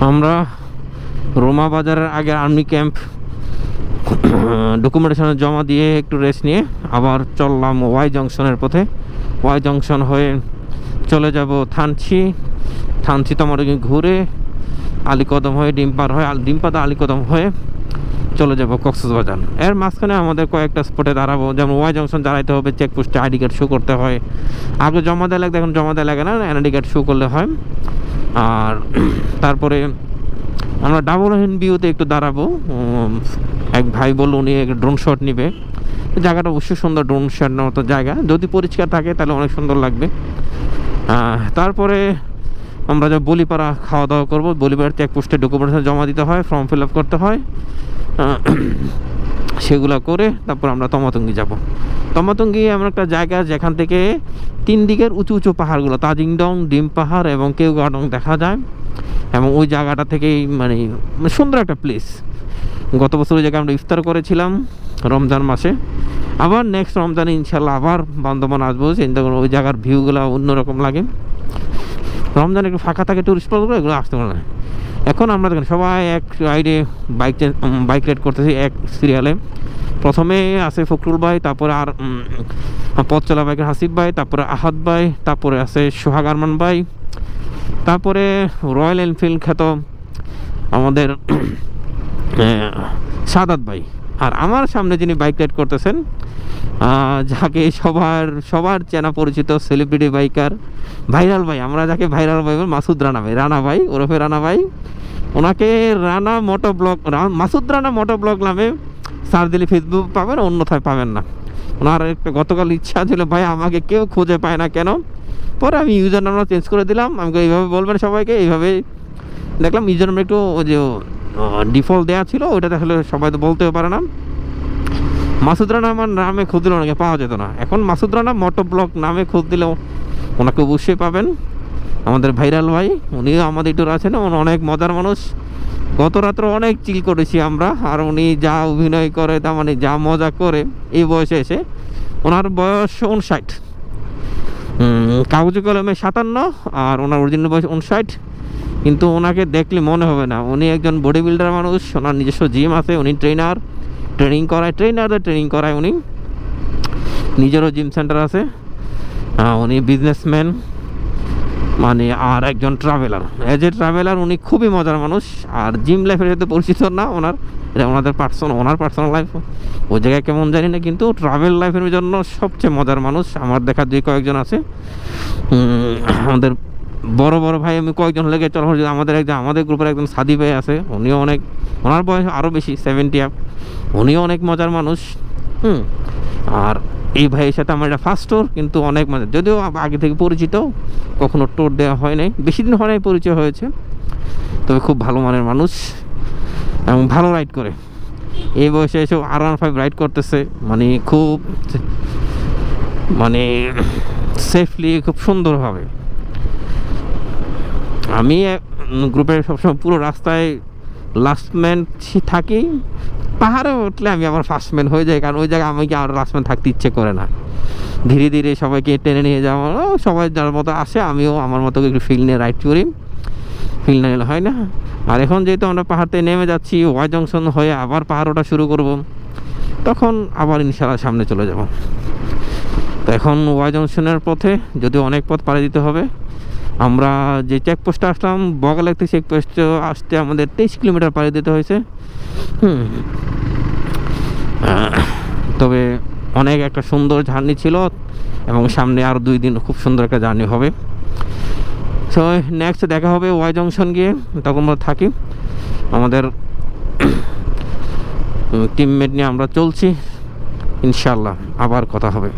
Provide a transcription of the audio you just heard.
আমরা রোমা বাজারের আগে আর্মি ক্যাম্প ডকুমেন্টেশন জমা দিয়ে একটু রেস্ট নিয়ে আবার চললাম ওয়াই জংশনের পথে। ওয়াই জংশন হয়ে চলে যাব থানছি থানছি তোমার ঘুরে আলিকদম হয়ে ডিমপার হয়ে আল- ডিমপাতা আলিকদম হয়ে চলে যাব কক্সবাজার। এর মাঝখানে আমাদের কয়েকটা স্পটে দাঁড়াবো। যেমন ওয়াই জংশন দাঁড়াইতে হবে চেকপোস্টে আইডি কার্ড শো করতে হয়। আগে জমা দেওয়া লাগবে এখন জমা দেওয়া লাগে না আইডি কার্ড শো করলে হয়। আর তারপরে আমরা ডাবল হেন ভিউতে একটু দাঁড়াবো। এক ভাই বলল উনি এক ড্রোন শট নিবে। জায়গাটা অবশ্যই সুন্দর ড্রোন শট মতো জায়গা। যদি পরিষ্কার থাকে তাহলে অনেক সুন্দর লাগবে। তারপরে আমরা যা বলিপাড়া খাওয়া দাওয়া করব। বলিপাড়ার চেকপোস্টে ডকুমেন্টেশন জমা দিতে হয় ফর্ম ফিল আপ করতে হয়। সেগুলো করে তারপর আমরা তমাতঙ্গি যাব। তমাতঙ্গি এমন একটা জায়গা যেখান থেকে তিন দিকের উঁচু উঁচু পাহাড়গুলো, তাজিংডং, ডিম পাহাড় এবং কেউ কেউগাডং দেখা যায়। এবং ওই জায়গাটা থেকেই মানে সুন্দর একটা প্লেস গত বছর ওই জায়গায় আমরা ইফতার করেছিলাম রমজান মাসে। আবার নেক্সট রমজানে ইনশাল্লাহ আবার বান্ধবান আসব, চিন্তা ওই জায়গার ভিউগুলো অন্যরকম লাগে। রমজান একটু ফাঁকা থাকে টুরিস্ট স্পটগুলো এগুলো আসতে পারে না। এখন আমরা দেখেন সবাই এক রাইডে বাইক বাইক রাইড করতেছি এক সিরিয়ালে প্রথমে আছে ফখরুল ভাই, তারপরে আর পথ চলা বাইকের হাসিফ ভাই, তারপরে আহাদ ভাই, তারপরে আছে সোহাগ আরমান ভাই, তারপরে রয়্যাল এনফিল্ড খ্যাত আমাদের সাদাত ভাই। আর আমার সামনে যিনি বাইক রাইড করতেছেন যাকে সবার সবার চেনা পরিচিত সেলিব্রিটি বাইকার ভাইরাল ভাই, আমরা যাকে ভাইরাল ভাই মাসুদ রানা ভাই রানা ভাই, ওরফে রানা ভাই। ওনাকে Rana moto vlog Masud Rana moto vlog নামে সার দিলে ফেসবুক পাবেন, অন্যথায় পাবেন না। ওনার একটা গতকাল ইচ্ছা ছিল, ভাই, আমাকে কেউ খুঁজে পায় না কেন? পরে আমি ইউজার নাম্বার চেঞ্জ করে দিলাম। আমাকে এইভাবে বলবেন সবাইকে? এইভাবে দেখলাম ইউজার নাম্বার একটু ওই যে ডিফল্ট দেওয়া ছিল, ওইটা আসলে সবাই তো বলতেও পারে না। মাসুদ রানা আমার নামে দিলে ওনাকে পাওয়া যেত না। এখন মাসুদ রানা মোটো ব্লগ নামে খুঁজ দিলেও ওনাকে অবশ্যই পাবেন। আমাদের ভাইরাল ভাই, উনিও আমাদের একটু আছেন অনেক মজার মানুষ। গত রাত্রে অনেক চিল করেছি আমরা, আর উনি যা অভিনয় করে, তার মানে যা মজা করে, এই বয়সে এসে ওনার বয়স উনষাট কাগজে কলমে সাতান্ন, আর ওনার অরিজিনাল বয়স উনষাট কিন্তু ওনাকে দেখলে মনে হবে না, উনি একজন বডি বিল্ডার মানুষ, ওনার নিজস্ব জিম আছে, উনি ট্রেনার ট্রেনিং করায় ট্রেনারদের ট্রেনিং করায় উনি। নিজেরও জিম সেন্টার আছে। উনি বিজনেসম্যান মানে আর একজন ট্রাভেলার এজ এ ট্রাভেলার উনি খুবই মজার মানুষ। আর জিম লাইফের সাথে পরিচিত না ওনার। এটা ওনাদের পার্সোনাল ওনার পার্সোনাল লাইফ ওই জায়গায় কেমন জানি না, কিন্তু ট্রাভেল লাইফের জন্য সবচেয়ে মজার মানুষ। আমার দেখা দুই কয়েকজন আছে আমাদের বড় বড় ভাই, আমি কয়েকজন লেগে চল আমাদের একজন, আমাদের গ্রুপের একজন সাদি ভাই আছে। উনিও অনেক, ওনার বয়স আরও বেশি সেভেন্টি আপ উনিও অনেক মজার মানুষ। হুম, আর এই ভাইয়ের সাথে আমার এটা ফার্স্ট টোর কিন্তু অনেক মজা। যদিও আগে থেকে পরিচিত, কখনো টোর দেওয়া হয় নাই। বেশি দিন হয় নাই, পরিচয় হয়েছে। তবে খুব ভালো মানের মানুষ এবং ভালো রাইড করে। এই বয়সে এসে আর ওয়ান ফাইভ রাইড করতেছে। মানে খুব মানে সেফলি খুব সুন্দরভাবে। আমি গ্রুপের সবসময় পুরো রাস্তায় লাস্ট ম্যান থাকি। পাহাড়ে উঠলে আমি আমার ফার্স্ট ম্যান হয়ে যাই, কারণ ওই জায়গায় আমাকে আর লাস্ট ম্যান থাকতে ইচ্ছে করে না। ধীরে ধীরে সবাইকে টেনে নিয়ে যাওয়া সবাই যার মতো আসে, আমিও আমার মতো একটু ফিল নিয়ে রাইড করি। ফিল না হয় না। আর এখন যেহেতু আমরা পাহাড়তে নেমে যাচ্ছি ওয়াই জংশন হয়ে আবার পাহাড় ওঠা শুরু করব, তখন আবার ইনশাল্লাহ সামনে চলে যাব। তো এখন ওয়াই জংশনের পথে, যদিও অনেক পথ পাড়ি দিতে হবে আমরা যে চেকপোস্টে আসলাম বগালেক থেকে চেকপোস্ট আসতে আমাদের তেইশ কিলোমিটার পাড়ি দিতে হয়েছে। তবে অনেক একটা সুন্দর জার্নি ছিল এবং সামনে আরও দুই দিন খুব সুন্দর একটা জার্নি হবে। সো নেক্সট দেখা হবে ওয়াই জংশন গিয়ে, তখন আমরা থাকি। আমাদের টিমমেট নিয়ে আমরা চলছি। ইনশাল্লাহ আবার কথা হবে।